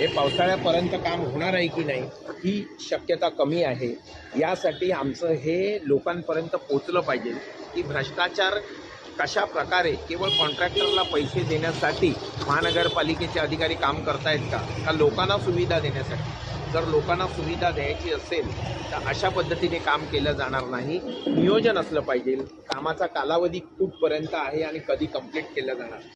हे पावसाळ्यापर्यंत काम होणार आहे की नाही ही शक्यता कमी आहे. यासाठी आमचं हे लोकांपर्यंत पोचलं पाहिजे की भ्रष्टाचार कशा प्रकारे केवळ कॉन्ट्रॅक्टरला पैसे देण्यासाठी महानगरपालिकेचे अधिकारी काम करतायत का? का लोकांना सुविधा देण्यासाठी? जर लोकांना सुविधा द्यायची असेल तर अशा पद्धतीने काम केलं जाणार नाही. नियोजन असलं पाहिजे. कामाचा कालावधी कुठपर्यंत आहे आणि कधी कंप्लीट केलं जाणार?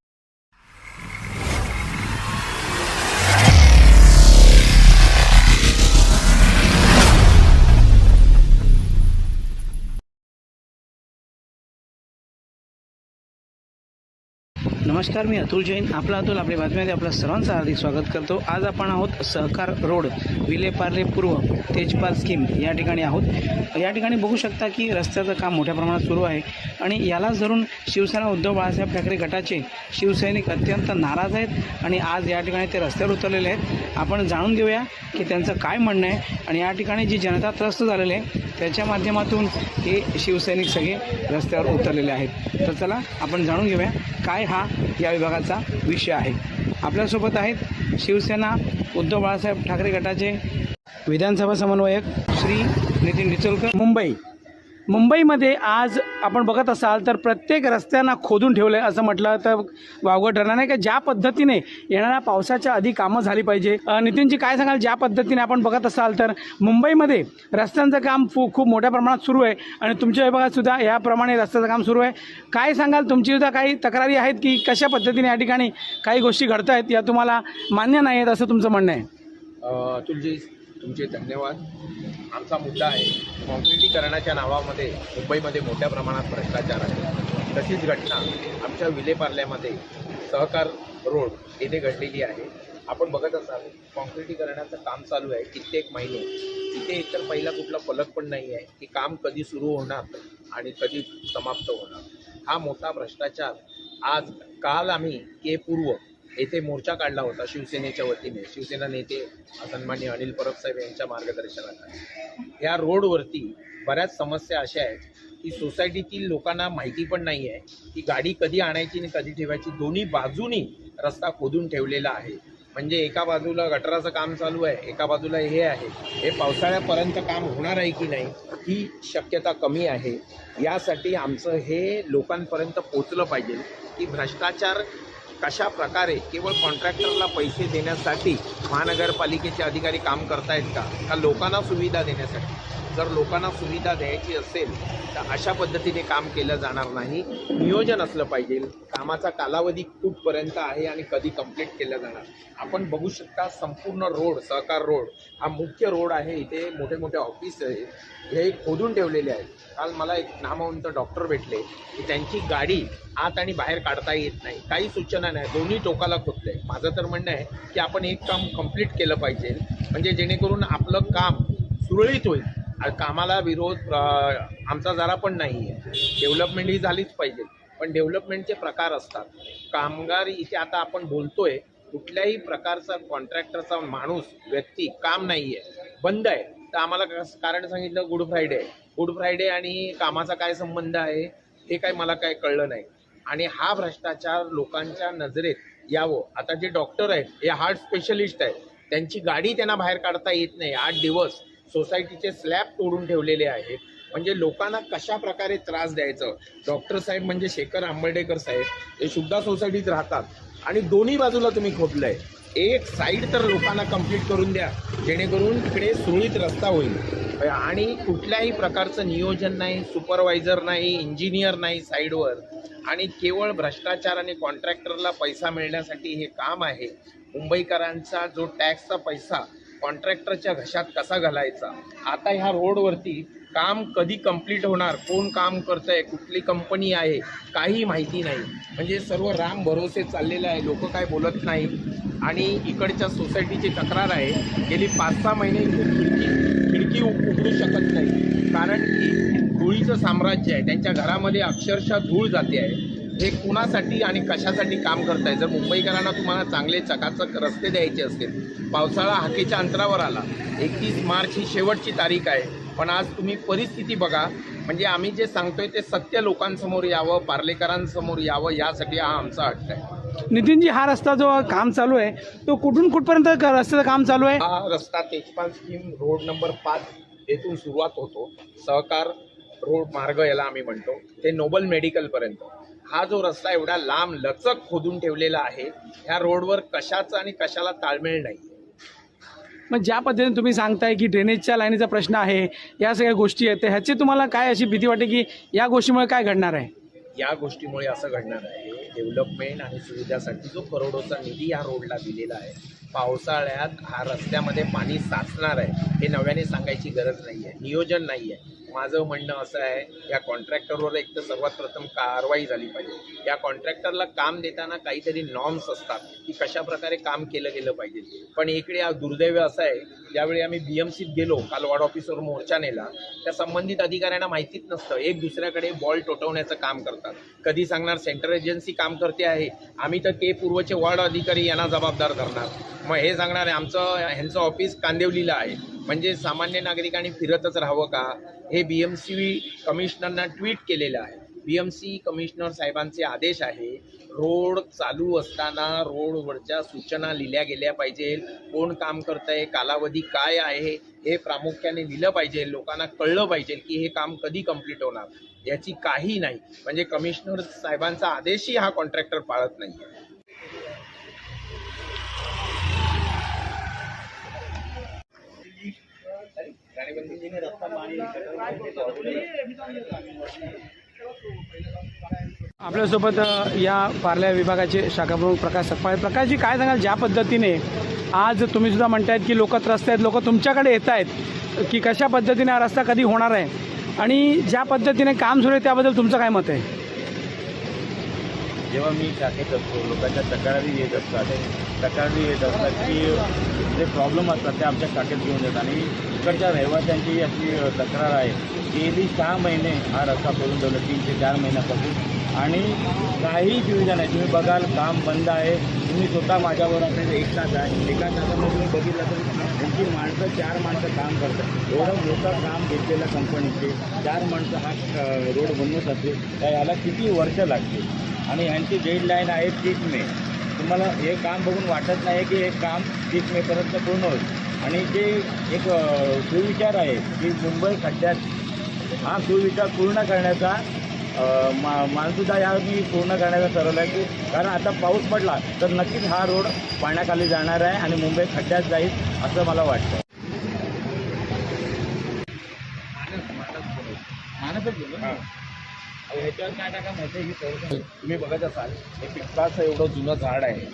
नमस्कार मी अतुल जैन. आपला अतुल आपल्या बातमीमध्ये आपलं सर्वांचं हार्दिक स्वागत करतो. आज आपण आहोत सहकार रोड विलेपार्ले पूर्व तेजपाल स्कीम या ठिकाणी आहोत. या ठिकाणी बघू शकता की रस्त्याचं काम मोठ्या प्रमाणात सुरू आहे आणि यालाच धरून शिवसेना उद्धव बाळासाहेब ठाकरे गटाचे शिवसैनिक अत्यंत नाराज आहेत आणि आज या ठिकाणी ते रस्त्यावर उतरलेले आहेत. आपण जाणून घेऊया की त्यांचं काय म्हणणं आहे आणि या ठिकाणी जी जनता त्रस्त झालेली आहे त्याच्या माध्यमातून हे शिवसैनिक सगळे रस्त्यावर उतरलेले आहेत. तर चला आपण जाणून घेऊया काय हा या विभागाचा विषय आहे. आपल्यासोबत आहेत शिवसेना उद्धव बाळासाहेब ठाकरे गटाचे विधानसभा समन्वयक श्री नितीन डिचोलकर. मुंबई. मुंबईमध्ये आज आपण बघत असाल तर प्रत्येक रस्त्यांना खोदून ठेवलं आहे असं म्हटलं तर वावगं ठरणार नाही का ज्या पद्धतीने येणाऱ्या पावसाच्या आधी कामं झाली पाहिजे. नितीनजी काय सांगाल? ज्या पद्धतीने आपण बघत असाल तर मुंबईमध्ये रस्त्यांचं काम फू खूप मोठ्या प्रमाणात सुरू आहे आणि तुमच्या विभागात सुद्धा याप्रमाणे रस्त्याचं काम सुरू आहे. काय सांगाल? तुमची सुद्धा काही तक्रारी आहेत की कशा पद्धतीने या ठिकाणी काही गोष्टी घडत आहेत या तुम्हाला मान्य नाही आहेत असं तुमचं म्हणणं आहे? अतुलजी तुमचे धन्यवाद. आमचा मुद्दा आहे कॉन्क्रिटीकरणाच्या नावामध्ये मुंबईमध्ये मोठ्या प्रमाणात भ्रष्टाचार आहे. तशीच घटना आमच्या विलेपार्ल्यामध्ये सहकार रोड येथे घडलेली आहे. आपण बघत असाल कॉन्क्रिटीकरणाचं काम चालू आहे कित्येक महिने. तिथे एकतर पहिला कुठला फलक पण नाही आहे की काम कधी सुरू होणार आणि कधी समाप्त होणार. हा मोठा भ्रष्टाचार आज काल आम्ही के पूर्व येथे मोर्चा काढला होता शिवसेनेच्या वतीने. शिवसेना नेते सन्मान्य अनिल परब साहेब यांच्या मार्गदर्शनाखाली. या रोडवरती बऱ्याच समस्या अशा आहेत की सोसायटीतील लोकांना माहिती पण नाही आहे की गाडी कधी आणायची आणि कधी ठेवायची. दोन्ही बाजूनी रस्ता खोदून ठेवलेला आहे. म्हणजे एका बाजूला गटराचं काम चालू आहे एका बाजूला हे आहे. हे पावसाळ्यापर्यंत काम होणार आहे की नाही ही शक्यता कमी आहे. यासाठी आमचं हे लोकांपर्यंत पोचलं पाहिजे की भ्रष्टाचार कशा प्रकारे केवळ कॉन्ट्रॅक्टरला पैसे देण्यासाठी महानगरपालिकेचे अधिकारी काम करतायत का? का लोकांना सुविधा देण्यासाठी? जर लोकांना सुविधा द्यायची असेल तर अशा पद्धतीने काम केलं जाणार नाही. नियोजन असलं पाहिजे. कामाचा कालावधी कुठपर्यंत आहे आणि कधी कंप्लीट केलं जाणार? आपण बघू शकता संपूर्ण रोड सहकार रोड हा मुख्य रोड आहे. इथे मोठे मोठे ऑफिस आहेत. हे खोदून ठेवलेले आहेत. काल मला एक नामवंत डॉक्टर भेटले. की त्यांची गाडी आत आणि बाहेर काढता येत नाही. काही सूचना नाही दोन्ही टोकाला खोदले माझं तर म्हणणं आहे की आपण एक काम कंप्लीट केलं पाहिजे. म्हणजे जेणेकरून आपलं काम सुरळीत होईल. आणि कामाला विरोध आमचा जरा पण नाही आहे. डेव्हलपमेंट ही झालीच पाहिजे. पण डेव्हलपमेंटचे प्रकार असतात. कामगार इथे आता आपण बोलतोय कुठल्याही प्रकारचा कॉन्ट्रॅक्टरचा माणूस व्यक्ती काम नाही आहे बंद आहे. तर आम्हाला कारण सांगितलं गुड फ्रायडे गुड फ्रायडे आणि कामाचा काय संबंध आहे हे काय मला काय कळलं नाही. आणि हा भ्रष्टाचार लोकांच्या नजरेत यावं. आता जे डॉक्टर आहेत हे हार्ट स्पेशलिस्ट आहेत त्यांची गाडी त्यांना बाहेर काढता येत नाही. आठ दिवस सोसायटीचे स्लॅब तोडून ठेवलेले आहेत. म्हणजे लोकांना कशा प्रकारे त्रास द्यायचं? डॉक्टर साहेब म्हणजे शेखर आंबर्डेकर साहेब हे सुद्धा सोसायटीत राहतात. आणि दोन्ही बाजूला तुम्ही खोपलंय एक साईड तर लोकांना कंप्लीट करून द्या जेणेकरून तिकडे सुरळीत रस्ता होईल. आणि कुठल्याही प्रकारचं नियोजन नाही सुपरवायझर नाही इंजिनियर नाही साईडवर आणि केवळ भ्रष्टाचार आणि कॉन्ट्रॅक्टरला पैसा मिळण्यासाठी हे काम आहे. मुंबईकरांचा जो टॅक्सचा पैसा कॉन्ट्रॅक्टरच्या घशात कसा घालायचा? आता ह्या रोडवरती काम कधी कंप्लीट होणार? कोण काम करतंय? कुठली कंपनी आहे? काही माहिती नाही. म्हणजे सर्व राम भरोसे चाललेलं आहे. लोक काय बोलत नाही. आणि इकडच्या सोसायटीची तक्रार आहे गेली पाच सहा महिने खिडकी खिडकी उघडू शकत नाही. कारण की धुळीचं साम्राज्य आहे त्यांच्या घरामध्ये अक्षरशः धूळ जाते आहे. हे कुणासाठी आणि कशासाठी काम करताय? जर मुंबईकरांना तुम्हाला चांगले चकाचक रस्ते द्यायचे असतील पावसाळा हाकेच्या अंतरावर आला एकतीस मार्च ही शेवटची तारीख आहे पण आज तुम्ही परिस्थिती बघा. म्हणजे आम्ही जे सांगतोय ते सत्य लोकांसमोर यावं पार्लेकरांसमोर यावं यासाठी हा आमचा हट्ट आहे. नितीनजी हा रस्ता जो काम चालू आहे तो कुठून कुठपर्यंत रस्त्याचं काम चालू आहे? हा रस्ता तेजपाल स्कीम रोड नंबर पाच येथून सुरुवात होतो. सहकार रोड मार्ग याला आम्ही म्हणतो. ते नोबल मेडिकल पर्यंत. हा जो रस्ता एवढा लांब लचक खोदून ठेवलेला आहे. ह्या रोडवर कशाचं आणि कशाला ताळमेळ नाही मग ज्या पद्धतीने तुम्ही सांगताय की ड्रेनेजच्या लाईनीचा प्रश्न आहे या सगळ्या गोष्टी आहेत ह्याची तुम्हाला काय अशी भीती वाटते की या गोष्टीमुळे काय घडणार आहे? या गोष्टीमुळे असं घडणार आहे. डेव्हलपमेंट आणि सुविधासाठी जो करोडोचा निधी या रोडला दिलेला आहे पावसाळ्यात हा रस्त्यामध्ये पाणी साचणार आहे हे नव्याने सांगायची गरज नाही आहे नियोजन नाही आहे. माझं म्हणणं असं आहे या कॉन्ट्रॅक्टरवर एक तर सर्वात प्रथम कारवाई झाली पाहिजे. या कॉन्ट्रॅक्टरला काम देताना काहीतरी नॉर्म्स असतात की कशा प्रकारे काम केलं गेलं पाहिजे. पण इकडे हा दुर्दैव असं आहे ज्यावेळी आम्ही बी एम सीत गेलो काल वॉर्ड ऑफिसवर मोर्चा नेला त्या संबंधित अधिकाऱ्यांना माहितीच नसतं. एक दुसऱ्याकडे बॉल टोटवण्याचं काम करतात. कधी सांगणार सेंट्रल एजन्सी काम करते आहे. आम्ही तर के पूर्वचे वॉर्ड अधिकारी यांना जबाबदार धरणार. मग हे सांगणार आहे आमचं ह्यांचं ऑफिस कांदिवलीला आहे. म्हणजे सामान्य नागरिकांनी फिरतच राहावं का? हे बी एम सी कमिशनरना ट्विट केलेलं आहे. बी एम सी कमिशनर साहेबांचे आदेश आहे रोड चालू असताना रोडवरच्या सूचना लिहिल्या गेल्या पाहिजे कोण काम करतंय कालावधी काय आहे हे प्रामुख्याने लिहिलं पाहिजे लोकांना कळलं पाहिजे की हे काम कधी कंप्लीट होणार. याची काही नाही. म्हणजे कमिशनर साहेबांचा आदेशही हा कॉन्ट्रॅक्टर पाळत नाही आपल्यासोबत या पार्ल्या विभागाचे शाखाप्रमुख प्रकाश सकपाळे प्रकाशजी काय सांगाल ज्या पद्धतीने आज तुम्ही सुद्धा म्हणतायत की लोक त्रस्त आहेत लोक तुमच्याकडे येत आहेत की कशा पद्धतीने हा रस्ता कधी होणार आहे? आणि ज्या पद्धतीने काम सुरू आहे त्याबद्दल तुमचं काय मत आहे? जेव्हा मी शाखेत असतो लोकांच्या तक्रारी येत असतात. तक्रारी येत असतात की जे प्रॉब्लेम असतात ते आमच्या शाखेत घेऊन येतात. आणि इकडच्या रहिवाशांची अशी तक्रार आहे गेली सहा महिने हा रस्ता करून ठेवला तीन ते चार महिन्यापासून. आणि काही सुविधा नाही. तुम्ही बघाल काम बंद आहे. तुम्ही स्वतः माझ्यावर असेल एक तास आहे. एका तासामध्ये तुम्ही बघितलं तर त्यांची माणसं चार माणसं काम करतात. एवढं मोठं काम घेतलेल्या कंपनीचे चार माणसं हा रोड बनवत बनवण्यासाठी तर याला किती वर्ष लागतील? आणि ह्यांची डेडलाईन आहे तीस मे. तुम्हाला हे काम बघून वाटत नाही की हे काम तीस मेपर्यंत पूर्ण होईल. आणि जे एक सुविचार आहे की मुंबई खड्ड्यात हा सुविचार पूर्ण करण्याचा मा मानसुद्धा या मी पूर्ण करण्याचा ठरवलं आहे की कारण आता पाऊस पडला तर नक्कीच हा रोड पाण्याखाली जाणार आहे आणि मुंबई खड्ड्यात जाईल असं मला वाटतं. मानसच गेलो ना. अहो, ह्याच्यावर काय टाका माहिती आहे की थोडंसं तुम्ही बघत असाल हे पिंपळाचं एवढं जुनं झाड आहे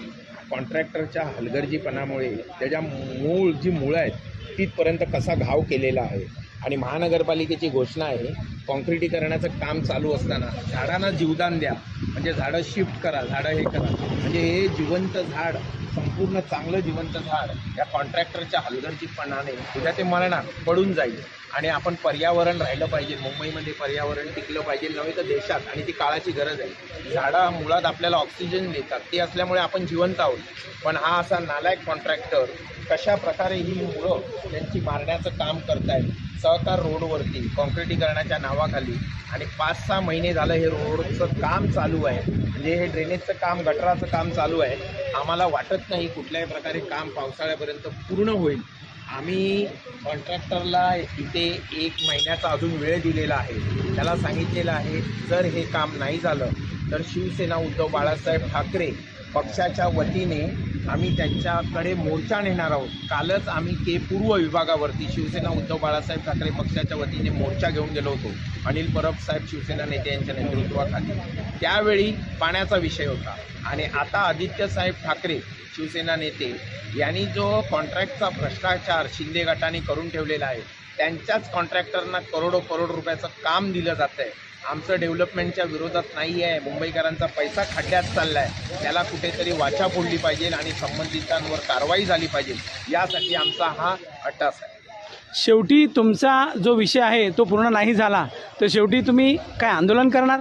कॉन्ट्रॅक्टरच्या हलगर्जीपणामुळे त्याच्या मूळ जी मुळं आहेत तिथपर्यंत कसा घाव केलेला आहे? आणि महानगरपालिकेची घोषणा आहे कॉन्क्रिटीकरणाचं काम चालू असताना झाडांना जीवदान द्या. म्हणजे झाडं शिफ्ट करा झाडं हे करा. म्हणजे हे जिवंत झाड संपूर्ण चांगलं जिवंत झाड या कॉन्ट्रॅक्टरच्या हलगर्जीपणाने उद्या ते मरणार पडून जाईल. आणि आपण पर्यावरण राहिलं पाहिजे मुंबईमध्ये पर्यावरण टिकलं पाहिजे नव्हे तर देशात आणि ती काळाची गरज आहे. झाडं मुळात आपल्याला ऑक्सिजन देतात ते असल्यामुळे आपण जिवंत आहोत. पण हा असा नालायक कॉन्ट्रॅक्टर कशा प्रकारे ही मुळं त्यांची मारण्याचं काम करत आहेत सहकार रोडवरती कॉन्क्रिटीकरणाच्या नावाखाली. आणि पाच सहा महिने झालं हे रोडचं काम चालू आहे. म्हणजे हे ड्रेनेजचं काम गटराचं काम चालू आहे. आम्हाला वाटत नाही कुठल्याही प्रकारे काम पावसाळ्यापर्यंत पूर्ण होईल. आम्ही कॉन्ट्रॅक्टरला इथे एक महिन्याचा अजून वेळ दिलेला आहे. त्याला सांगितलेलं आहे जर हे काम नाही झालं तर शिवसेना उद्धव बाळासाहेब ठाकरे पक्षाच्या वतीने आम्ही त्यांच्याकडे मोर्चा नेणार आहोत. कालच आम्ही के पूर्व विभागावरती शिवसेना उद्धव बाळासाहेब ठाकरे पक्षाच्या वतीने मोर्चा घेऊन गेलो होतो. अनिल परब साहेब शिवसेना नेते यांच्या नेतृत्वाखाली. त्यावेळी पाण्याचा विषय होता. आणि आता आदित्य साहेब ठाकरे शिवसेना नेते यांनी जो कॉन्ट्रॅक्टचा भ्रष्टाचार शिंदे गटाने करून ठेवलेला आहे त्यांच्याच कॉन्ट्रॅक्टरना करोडो करोड रुपयाचं काम दिलं जातं आहे आमचं डेव्हलपमेंटच्या विरोधात नाही आहे. मुंबईकरांचा पैसा खड्ड्यात चालला आहे त्याला कुठेतरी वाचा फोडली पाहिजे आणि संबंधितांवर कारवाई झाली पाहिजे. यासाठी आमचा हा अट्टास आहे. शेवटी तुमचा जो विषय आहे तो पूर्ण नाही झाला. तर शेवटी तुम्ही काय आंदोलन करणार?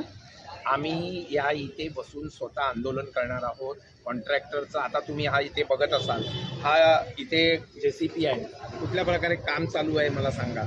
आम्ही या इथे बसून स्वतः आंदोलन करणार आहोत. कॉन्ट्रॅक्टरचा आता तुम्ही हा इथे बघत असाल. हा इथे जे सी पी आहे. कुठल्या प्रकारे काम चालू आहे मला सांगा.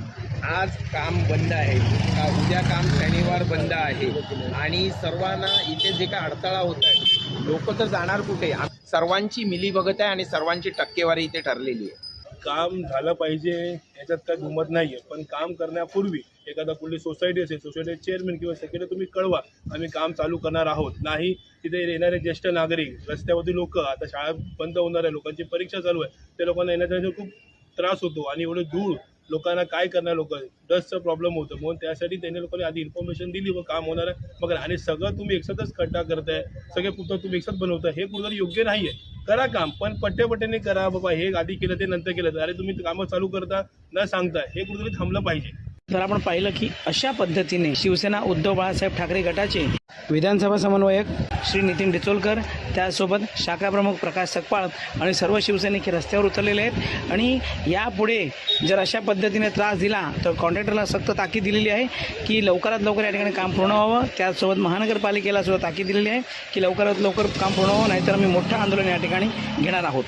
आज काम बंद आहे. का उद्या काम शनिवार बंद आहे. आणि सर्वांना इथे जे काय अडथळा होत आहे लोक तर जाणार कुठे? सर्वांची मिली बघत आहे आणि सर्वांची टक्केवारी इथे ठरलेली आहे. काम झालं पाहिजे याच्यात काय दुमत नाही आहे पण काम करण्यापूर्वी एखादा कुठली सोसायटी असेल सोसायटी चेअरमॅन किंवा सेक्रेटरी तुम्ही कळवा आम्ही काम चालू करणार आहोत. नाही तिथे येणारे ज्येष्ठ नागरिक रस्त्यावरती लोक आता शाळा बंद होणार आहे लोकांची परीक्षा चालू आहे त्या लोकांना येण्याचा खूप त्रास होतो आणि एवढे दूर लोकांना काय करणार लोक? डस्टचा प्रॉब्लेम होतो. म्हणून त्यासाठी त्यांनी लोकांनी आधी इन्फॉर्मेशन दिली व काम होणार आहे. मग आणि सगळं तुम्ही एकसाथच खड्डा करताय. सगळे पुतळ तुम्ही एकसाथ बनवताय. हे कुठं योग्य नाही आहे करा काम पण पट्ट्यापट्ट्याने करा. बाबा हे आधी केलं ते नंतर केलं. अरे तुम्ही कामं चालू करता न सांगता. हे कुठंतरी थांबलं पाहिजे. तर आपण पाहिलं की अशा पद्धतीने शिवसेना उद्धव बाळासाहेब ठाकरे गटाचे विधानसभा समन्वयक श्री नितीन डिचोलकर त्यासोबत शाखा प्रमुख प्रकाश सकपाळ आणि सर्व शिवसैनिक हे रस्त्यावर उतरलेले आहेत. आणि यापुढे जर अशा पद्धतीने त्रास दिला तर कॉन्ट्रॅक्टरला सक्त ताकीद दिलेली आहे की लवकरात लवकर या ठिकाणी काम पूर्ण व्हावं. त्यासोबत महानगरपालिकेला सुद्धा ताकीद दिलेली आहे की लवकरात लवकर काम पूर्ण व्हावं नाहीतर आम्ही मोठं आंदोलन या ठिकाणी घेणार आहोत.